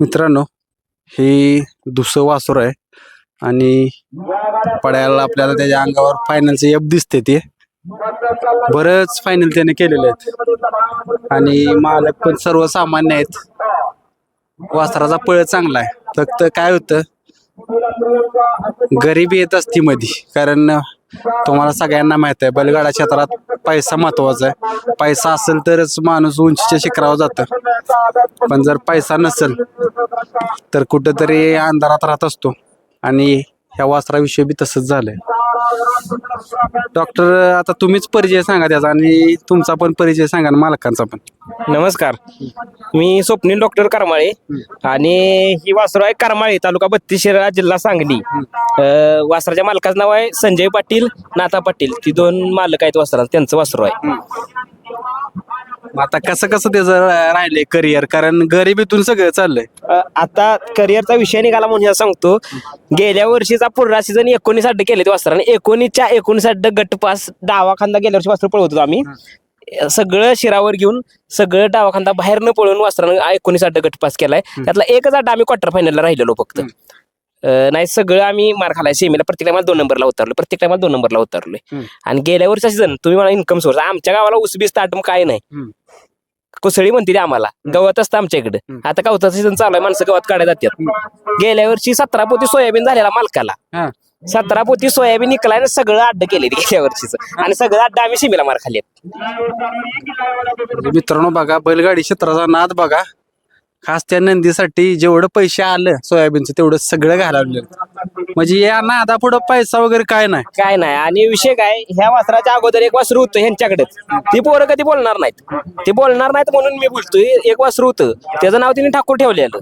मित्रांनो हे दुसरं वासर आहे आणि पडायला आपल्याला त्याच्या अंगावर फायनलचे एफ दिसते ते. बरंच फायनल त्याने केलेले आहेत. आणि मालक पण सर्वसामान्य आहेत. वासराचा पळ चांगला आहे. फक्त काय होतं गरिबी येत असती मधी. कारण तुम्हाला सगळ्यांना माहीत आहे बैलगाडा क्षेत्रात पैसा महत्त्वाचा आहे. पैसा असेल तरच माणूस उंचीच्या शिखरावर जातं. पण जर पैसा नसेल तर कुठंतरी अंधारात राहत असतो. आणि ह्या वासराविषयी बी तसंच झालंय. डॉक्टर आता तुम्हीच परिचय सांगा त्याचा आणि तुमचा पण परिचय सांगा आणि मालकांचा पण. नमस्कार. मी स्वप्नील डॉक्टर करमाळे आणि ही वासरू आहे करमाळे तालुका बत्तीस शिराळा जिल्हा सांगली. अं, वासराच्या मालकाचं नाव आहे संजय पाटील नाथा पाटील. ती दोन मालक आहेत वासरा त्यांचं वासरू आहे. मग आता कसं कसं त्याचं राहिलंय करिअर कारण गरिबीतून सगळं चाललंय. अं, आता करिअरचा विषय निघाला म्हणून हे सांगतो. गेल्या वर्षीचा पुरा सीझन एकोणीस अड्डे केले ते वासराने एकोणीसच्या एकोणीस अड्डे गट पास डावा खांदा गेल्या वर्षी वासरू पळवत होतो आम्ही. सगळं शिरावर घेऊन सगळं डावा खांदा बाहेर न पळून वासरानं एकोणीस अड्डे गट पास केलाय. त्यातला एकच अड्डा आम्ही क्वार्टर फायनलला राहिलेलो फक्त. नाही सगळं आम्ही मार खालाय सेमीला प्रत्येक टायमाला दोन नंबरला उतरलो प्रत्येक टायमाला दोन नंबरला उतरलोय. हम्म. आणि गेल्या वर्षी सीझन तुम्ही मला इन्कम सोर्स आमच्या गावाला उसबी स्टार्ट काय नाही. हम्म. कुसळी म्हणते ती आम्हाला. गवत असतं आमच्या इकडे. हम्म. आता गवताचं सीझन चालू आहे माणसं गवत काढायला जातात. गेल्या वर्षी सतरा पोती सोयाबीन झालेला मालकाला. हा. सतरा पोती सोयाबीन निकलाय आणि सगळं अड्ड केले गेल्या वर्षीच. आणि सगळं अड्डा आम्ही सीमेला मार खाली म्हणजे मित्रांनो बघा बैलगाडी क्षेत्राचा नाद बघा. खास त्या नंदीसाठी जेवढं पैसे आलं सोयाबीनचं तेवढं सगळं घालवलेलं म्हणजे या नादा पुढं पैसा वगैरे काय नाही. काय नाही. आणि विषय काय ह्या वासराच्या अगोदर एक वासरू होतं ह्यांच्याकडेच. ती पोरं कधी बोलणार नाहीत. ते बोलणार नाहीत म्हणून मी बोलतोय एक वासरू होतं. त्याचं नाव तिने ठाकूर ठेवलेलं.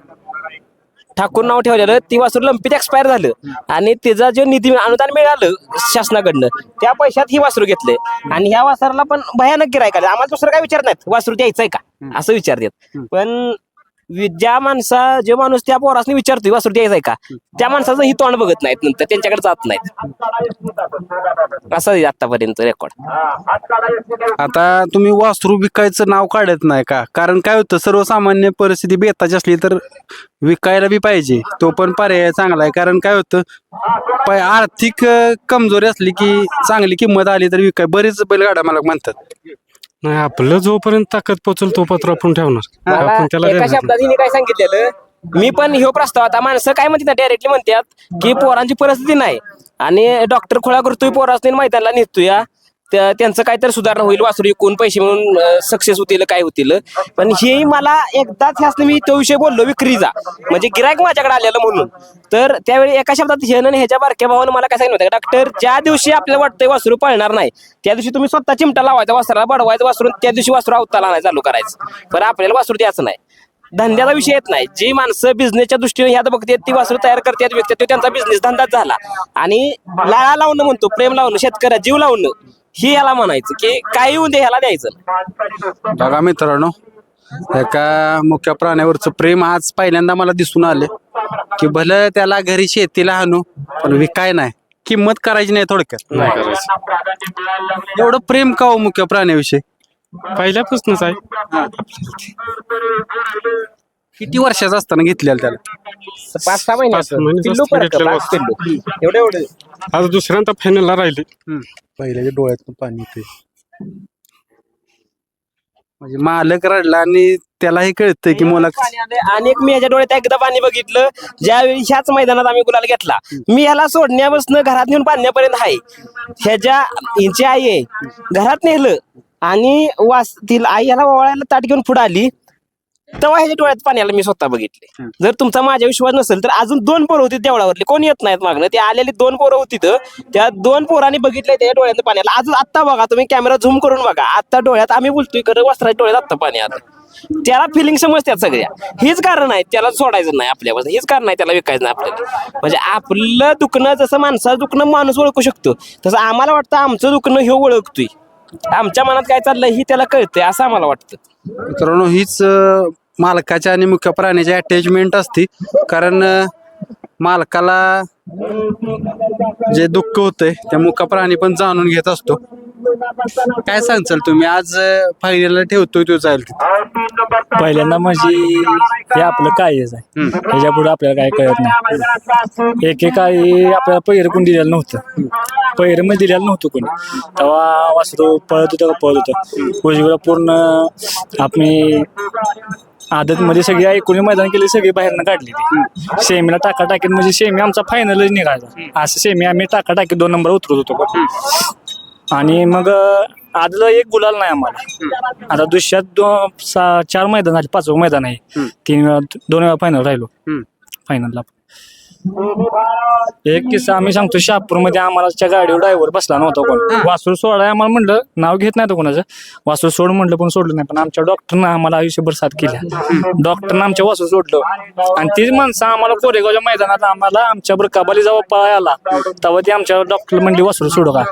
ठाकूर नाव ठेवलेलं ती वासरू लंपीत एक्सपायर झालं. आणि त्याचा जो निधी अनुदान मिळालं शासनाकडनं त्या पैशात ही वासरू घेतले आणि ह्या वासराला पण भयानक गिरायक आलं. आम्हाला दुसरं काय विचार नाहीत? वासरू द्यायचंय का? असं विचारतात. पण वि- ज्या माणसा जे माणूस त्या पोरासनी विचारतोय वासरू द्यायचंय का? त्या माणसाचं ही तोंड बघत नाहीत नंतर त्यांच्याकडे जात नाहीत. असं आहे आतापर्यंत रेकॉर्ड आता तुम्ही वासरू विकायचं नाव काढत नाही का? कारण काय होतं सर्वसामान्य परिस्थिती बेताची असली तर विकायला बी पाहिजे. तो पण पर्याय चांगला आहे. कारण काय होतं पाय आर्थिक अं, कमजोरी असली की चांगली किंमत आली तर विकाय बरेच बैलगाड्या मला म्हणतात. नाही आपलं जोपर्यंत ताकद पोचल तो पत्र आपण ठेवणार. आपण त्याला एका देणार शब्दात हिने काय सांगितलेलं? मी पण ह्यो प्रस्ताव आता माणसं काय म्हणतात डायरेक्टली म्हणतात की पोरांची परिस्थिती नाही. आणि डॉक्टर खोळा करतोय पोरासनी मैदानाला नेतोय या. त्या- त्यांचं काहीतरी सुधारणा होईल वासरू एकूण पैसे म्हणून सक्सेस होतील काय होतील. पण हेही मला एकदाच ह्यासनी मी तो विषय बोललो विक्रीचा. म्हणजे गिरायक माझ्याकडे आलेलं म्हणून. तर त्यावेळी एका शब्दात हे आणि ह्याच्या बारक्या भावानं मला काय सांगितलं होतं डॉक्टर ज्या दिवशी आपल्याला वाटतंय वासरू पळणार नाही त्या दिवशी तुम्ही स्वतः चिमटा लावायचा वासराला बडवायचं वासरून त्या दिवशी वासरू अवताला नाही चालू करायचं. पण आपल्याला वासरू द्यायचं नाही. धंद्याचा विषय येत नाही. जी माणसं बिझनेसच्या दृष्टीने ह्यात बघते ती वासरू तयार करते व्यक्ती तो त्यांचा बिझनेस धंदाच झाला. आणि लाळा लावणं म्हणतो प्रेम लावणं शेतकऱ्या जीव लावणं. ही याला म्हणायचं की काही येऊन दे ह्याला द्यायचं बघा मित्रांनो एका मुख्य प्राण्यावरचं प्रेम आज पहिल्यांदा मला दिसून आले. की भलं त्याला घरी शेतीला आणू पण विकाय नाही. किंमत करायची नाही थोडक्यात. नाही करायचं. एवढं प्रेम का हो मुख्य प्राण्याविषयी? पहिल्यापासूनच आहे. किती वर्षाचा असताना घेतलेलं त्याला? पाच सहा महिन्याचं महिन्याचं पिल्लू असतं परत घेतलेलं पाच पिल्लू. एवढे एवढे. आज दुसऱ्यांदा फायनलला राहिली. पहिल्याच्या डोळ्यातून पाणी येते म्हणजे मालक रडला आणि त्यालाही कळतंय की मला पाणी आलंय. आणि एक मी ह्याच्या डोळ्यात एकदा पाणी बघितलं. ज्यावेळी ह्याच मैदानात आम्ही गुलाल घेतला मी ह्याला सोडण्यापासून घरात नेऊन बांधण्यापर्यंत आहे. ह्याच्या हिची आई आहे. घरात नेलं आणि वास तिला आई ह्याला ओवाळायला ताट घेऊन पुढे आली. तेव्हा ह्याच्या डोळ्यात पाण्याला मी स्वतः बघितले. जर तुमचा माझ्या विश्वास नसेल तर अजून दोन पोरं होती देवळावरली. कोण येत नाहीत मागणं. ते आलेली दोन पोरं होती तर त्या दोन पोरांनी बघितलंय त्याच्या डोळ्यात पाण्याला अजून आत्ता बघा तुम्ही कॅमेरा झूम करून बघा. आता डोळ्यात आम्ही बोलतोय खरं वस्त्राच्या डोळ्यात आत्ता पाणी आलं. त्याला फिलिंग समजतात सगळ्या. हेच कारण आहे त्याला सोडायचं नाही आपल्यावर हेच कारण आहे त्याला विकायचं नाही आपल्याला. म्हणजे आपलं दुखणं जसं माणसाचं दुखणं माणूस ओळखू शकतो तसं आम्हाला वाटतं आमचं दुखणं हे ओळखतोय. आमच्या मनात काय चाललंय ही त्याला कळतंय असं आम्हाला वाटतं. मित्रांनो हीच मालकाच्या आणि मुख्य प्राण्याची अटॅचमेंट असते. कारण मालकाला जे दुःख होतंय त्या मुख्य प्राणी पण जाणून घेत असतो. काय सांगचाल तुम्ही? आज फायनलला ठेवतोय तो जाईल तिथे. पहिल्यांदा म्हणजे हे आपलं कायच आहे ह्याच्या पुढे आपल्याला काय कळत नाही. एकेकाळी आपल्याला पहिरं कोणी दिलेलं नव्हतं. पहिरं मध्ये दिलेलं नव्हतं कोणी. तेव्हा वासरू पळत होतं का पळत होतं. पूर्ण आपली आदत मध्ये सगळी ऐकून मैदान केले सगळी बाहेरनं काढली ती. सेमीला टाका टाकीत म्हणजे सेमी आमचा फायनलच निघायचा असं सेमी आम्ही टाका टाकीत दोन नंबर उतरत होतो. आणि मग आदलं एक गुलाल नाही आम्हाला. आता दुसऱ्यात दोन चार मैदान झाले पाचवं मैदान आहे. तीन वेळा दोन वेळा फायनल राहिलो. फायनलला एक किस्सा आम्ही सांगतो शहापूरमध्ये आम्हाला त्या गाडीवर ड्रायव्हर बसला नव्हता कोण. वासूर सोडाय आम्हाला म्हणलं नाव घेत नाही तो कोणाचं. वासूर सोड म्हणलं पण सोडलं नाही. पण आमच्या डॉक्टरनं आम्हाला आयुष्यभर साथ केल्या डॉक्टरनं आमच्या वासूर सोडलं. आणि तीच माणसं आम्हाला कोरेगावच्या मैदानात आम्हाला आमच्याबरोबर कबाली जेव्हा पळाय आला. तेव्हा ती आमच्या डॉक्टर म्हणली वासूर सोडू का?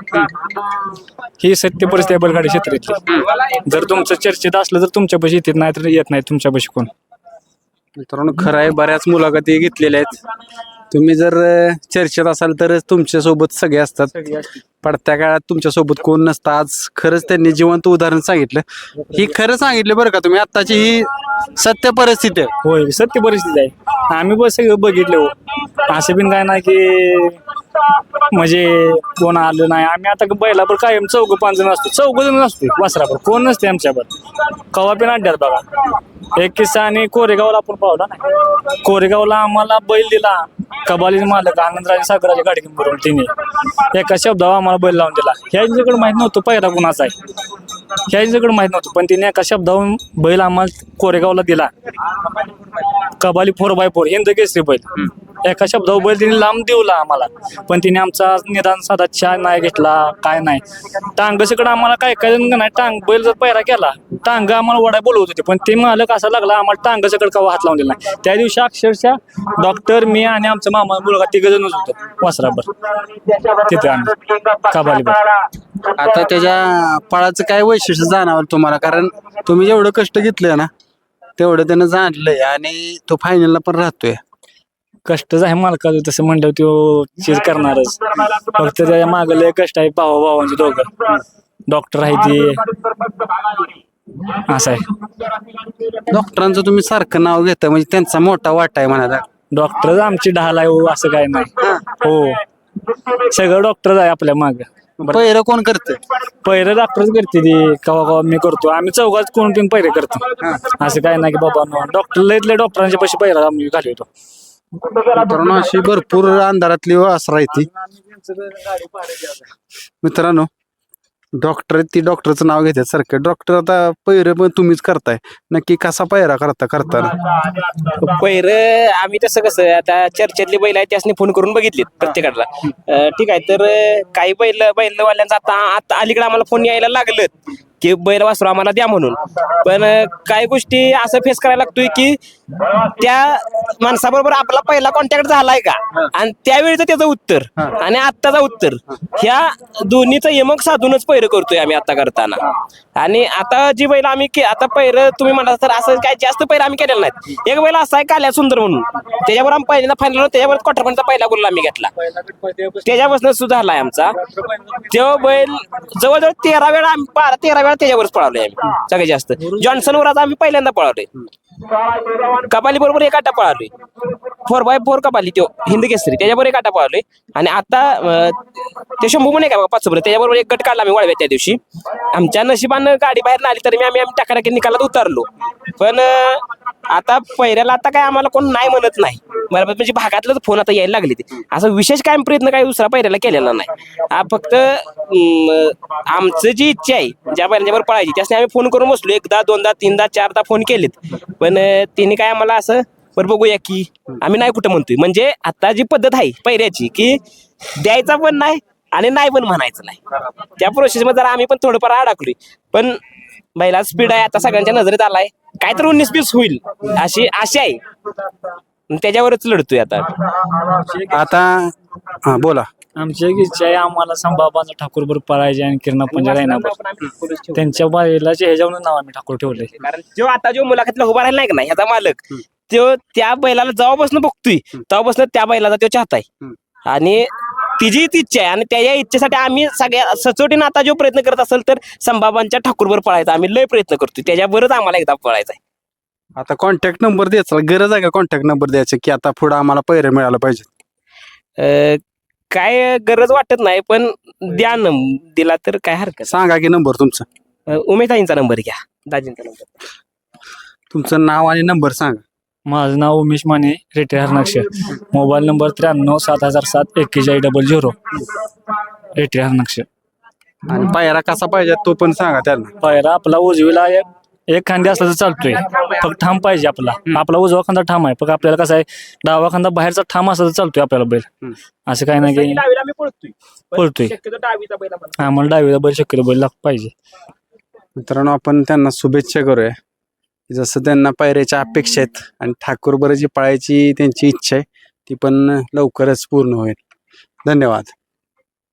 ही सत्य परिस्थिती आहे बैलगाडी क्षेत्रातली. जर तुमचं चर्चेत असलं तर तुमच्यापाशी येत नाही तर येत नाही तुमच्यापाशी कोण. मित्रांनो खरं आहे बऱ्याच मुलाखती घेतलेल्या आहेत. तुम्ही जर चर्चेत असाल तरच तुमच्यासोबत सगळे असतात. पडत्या काळात तुमच्यासोबत कोण नसतं. आज खरंच त्यांनी जिवंत उदाहरण सांगितलं. ही खरं सांगितलं बरं का तुम्ही? आत्ताची ही सत्य परिस्थिती. आहे होय सत्य परिस्थिती आहे. आम्ही बस सगळं बघितलं हो. असं बिन काय नाही की म्हणजे कोण आलं नाही. आम्ही आता बैलावर कायम चौघ पाच जण असतो. चौघ जण असतो वासरावर कोण नसते आमच्यावर कवा पिन अड्ड्यात बघा. एक किस्सा आणि कोरेगावला आपण पावला ना कोरेगावला आम्हाला बैल दिला. कबाली मालक आनंदराजे सागराच्या गाडी घेऊन बरोबर तिने. एका शब्दावर आम्हाला बैल लावून दिला. ह्याच्याकडे माहीत नव्हतं पहिला कुणाचा आहे. ह्याच्याकडे माहीत नव्हतं पण तिने एका शब्दावरून बैल आम्हाला कोरेगावला दिला. Kabali four by four Hind Kesari बैल एका शब्दावर बैल तिने लांब देऊला आम्हाला. पण तिने आमचा निदान साधा चहा नाही घेतला काय नाही. टांग सकड आम्हाला काय काय जण नाही टांग बैल जर पैरा केला टांग आम्हाला वडाय बोलवत होते पण ते मालक असा लागला आम्हाला टांग सकड कवा हात लावून दिला नाही. त्या दिवशी अक्षरशः डॉक्टर मी आणि आमचा मामा मुलगा तिघ जणच होतो वासराबर तिथे आम्ही. कबालीवर आता त्याच्या पळाचं काय वैशिष्ट्य जाणवलं तुम्हाला? कारण तुम्ही जेवढं कष्ट घेतलंय ना तेवढं त्यानं जाणलंय आणि तो फायनलला पण राहतोय. कष्टच आहे मालकाचं तसं म्हणलं तो चीज करणारच. फक्त त्याच्या मागं लय कष्ट आहे भावा भावांचे दोघं. डॉक्टर आहे ते. असं आहे. डॉक्टरांचं तुम्ही सारखं नाव घेता म्हणजे त्यांचा मोठा वाटा आहे म्हणाला डॉक्टर आमची ढाल आहे हो असं काय नाही. हो. सगळं डॉक्टर आहे आपल्या माग. पहिलं कोण करते? पहिलं डॉक्टरच करते ती. कवा कवा मी करतो. आम्ही चौघात कोण तीन पहिरे करतो. असं काय नाही की बाबा डॉक्टर लय डॉक्टरांच्या पैसे पहिला आम्ही घालवतो मित्रांनो अशी भरपूर अंधारातली आसरा आहे ती. मित्रांनो डॉक्टर ती डॉक्टरचं नाव घेतात सारखं. डॉक्टर आता पैर पण तुम्हीच करताय. नक्की कसा पहिरा करता करताना पैर आम्ही तसं कसं आता चर्चेतले बैल आहेत त्यासनी फोन करून बघितले प्रत्येकाला. अं, ठीक आहे तर अं, काही बैल बैलवाल्यांचा आता आता अलीकडे आम्हाला फोन यायला लागलं की बैल वासरू आम्हाला द्या म्हणून. पण काही गोष्टी असं फेस करायला लागतोय की त्या माणसाबरोबर आपला पहिला कॉन्टॅक्ट झालाय का? आणि त्यावेळीच त्याचं उत्तर आणि आत्ताचं उत्तर. ह्या दोन्हीचं यमक साधूनच पैर करतोय आम्ही आता करताना. आणि आता जी बैल आम्ही के- आता पैर तुम्ही म्हणता तर असं काय जास्त पैर आम्ही केलेलं नाहीत. एक बैल असा आहे काल्या सुंदर म्हणून. त्याच्यावर आम्ही पहिल्यांदा फायनल त्याच्यावर क्वार्टर पहिला गोल आम्ही घेतला. त्याच्यापासून सुद्धा झालाय आमचा. तो बैल जवळजवळ तेरा वेळा आम्ही बारा तेरा वेळा त्याच्यावरच पळालोय आम्ही. सगळ्यात जास्त. जॉन्सन वर आता आम्ही पहिल्यांदा पळालोय. कपाली बरोबर एक आटा पळालोय. फोर बाय फोर कपाली तो हिंद केसरी त्याच्याबरोबर एक आटा पळालोय. आणि आता ते शंभू आहे का पाच त्याच्याबरोबर एक गट काढला आम्ही वळव्या त्या दिवशी. आमच्या नशिबानं गाडी बाहेर आली तरी मी आम्ही आम्ही टाकाटाकी निकालात उतरलो. पण आता पहिल्याला आता काय आम्हाला कोण नाही म्हणत नाही. बरोबर? म्हणजे भागातलं फोन आता यायला लागले ते. असं विशेष काय प्रयत्न काय दुसरा पहिल्याला केलेला नाही. हा फक्त आमचं जी इच्छा आहे ज्या पहिल्यांच्यावर पळायची त्यासाठी आम्ही फोन करून बसलो. एकदा दोनदा तीनदा चारदा फोन केलेत. पण तिने काय आम्हाला असं बरं बघूया की आम्ही नाही कुठं म्हणतोय. म्हणजे आता जी पद्धत आहे पहिल्याची की द्यायचा पण नाही आणि नाही पण म्हणायचं नाही. त्या प्रोसेस मध्ये जरा आम्ही पण थोडंफार अडकलोय. पण बैला स्पीड आहे आता सगळ्यांच्या नजरेत आलाय. काय तर उन्नीस बीस होईल. अशी आशा आहे. आणि त्याच्यावरच लढतोय आता. आता हा बोला. आमची एक इच्छा आहे आम्हाला संभाबाचा ठाकूर बरोबर पळायचे आणि किरणा पंजा रायनाबर त्यांच्या बैलाच्या ह्याच्यावरून नाव आम्ही ठाकूर कारण जो आता जो मुलाखतीला उभा राहिला नाही का नाही ह्याचा मालक तो त्या बैलाला जेव्हापासून बघतोय तेव्हापासून त्या बैलाचा तो चाहता आहे. आणि तिचीच इच्छा आहे आणि त्या इच्छेसाठी आम्ही सगळ्या सचोटीनं आता जो प्रयत्न करत असेल तर संबाबांच्या ठाकूरवर पळायचा. आम्ही लय प्रयत्न करतो त्याच्यावरच आम्हाला एकदा पळायचा आहे आता कॉन्टॅक्ट नंबर द्यायचा गरज आहे का कॉन्टॅक्ट नंबर द्यायचा? की आता पुढे आम्हाला पैरे मिळायला पाहिजे काय गरज वाटत नाही पण द्या न दिला तर काय हरकत सांगा की नंबर तुमचा. उमेदाईंचा नंबर घ्या. दाजींचा नंबर तुमचं नाव आणि नंबर सांगा. माझं नाव उमेश माने रिटायर नक्ष मोबाईल नंबर त्र्याण्णव सात हजार सात एक्केचाळीस डबल झिरो. रिटायर नक्ष आणि पायरा कसा पाहिजे तो पण सांगा त्यांना. पायरा आपला उजवीला एक- एक खांदी असला तर चालतोय. फक्त ठाम पाहिजे आपला. आपला उजवा खांदा ठाम आहे. फक्त आपल्याला कसं आहे डावा खांदा बाहेरचा ठाम असला तर चालतोय आपल्याला बैल. हम्म. असं काय नाही की डावीला आम्ही पळतोय. पण पळतोय. शक्यतो डावीचा बैल आम्हाला आम्हाला डावीला बैल शक्यतो बैल लाग पाहिजे. मित्रांनो आपण त्यांना शुभेच्छा करूया. जसं त्यांना पायऱ्याच्या अपेक्षा आहेत आणि ठाकूर बरं जी पाळायची त्यांची इच्छा आहे ती पण लवकरच पूर्ण होईल. धन्यवाद.